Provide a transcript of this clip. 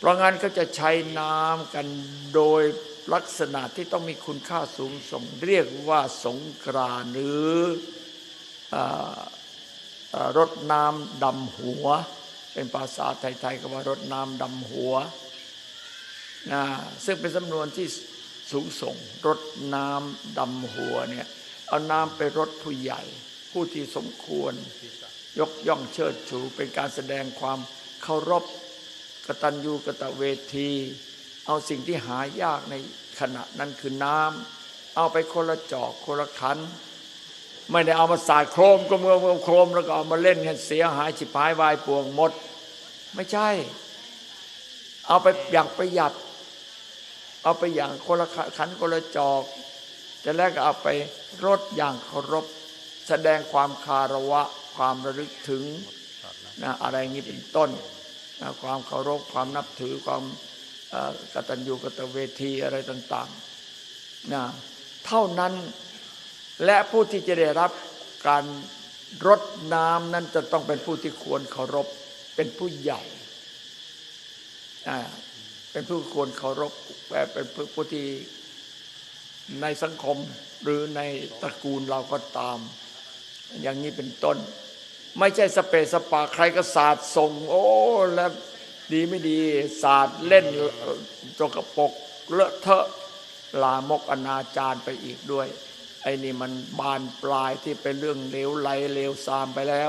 เพราะงั้นก็จะใช้น้ำกันโดยลักษณะที่ต้องมีคุณค่าสูงส่ง เรียกว่าสงกรานหรือเอ่อเอ่อรดน้ำดำหัว เป็นภาษาไทยๆก็ว่ารดน้ำดำหัวนะซึ่งเป็นสำนวนที่สูงส่งรดน้ำดำหัวเนี่ยเอาน้ำไปรดผู้ใหญ่ ผู้ที่สมควร ยกย่องเชิดชูเป็นการแสดงความเคารพ กตัญญูกตเวที เอาสิ่งที่หายากในขณะนั้นคือน้ำเอาไปคนละจอกคนละขัน ไม่ได้เอามาสาดโครมกลมๆโครมแล้วก็เอามาเล่นให้เสียหายฉิบหายวายป่วงหมด ไม่ใช่ เอาไปอย่างประหยัด เอาไปอย่างคนละขันคนละจอกจะแล้วก็เอาไปรดอย่างเคารพแสดงความคารวะความระลึกถึงนะอะไรงี้เป็นต้น ความเคารพความนับถือความกตัญญูกตเวทีอะไรต่างๆนะเท่านั้นและผู้ที่จะได้รับการรดน้ำนั้นจะต้องเป็นผู้ที่ควรเคารพเป็นผู้ใหญ่เป็นผู้ควรเคารพเป็นผู้ที่ในสังคมหรือในตระกูลเราก็ตาม อย่างนี้เป็นต้น ไม่ใช่สเปสปาใครก็ศาสตร์ส่ง โอ้แล้วดีไม่ดีศาสตร์เล่นจกระปกเลอะเทอะลามกอนาจารไปอีกด้วย ไอ้นี่มันบานปลายที่เป็นเรื่องเลวไหลเลวซามไปแล้ว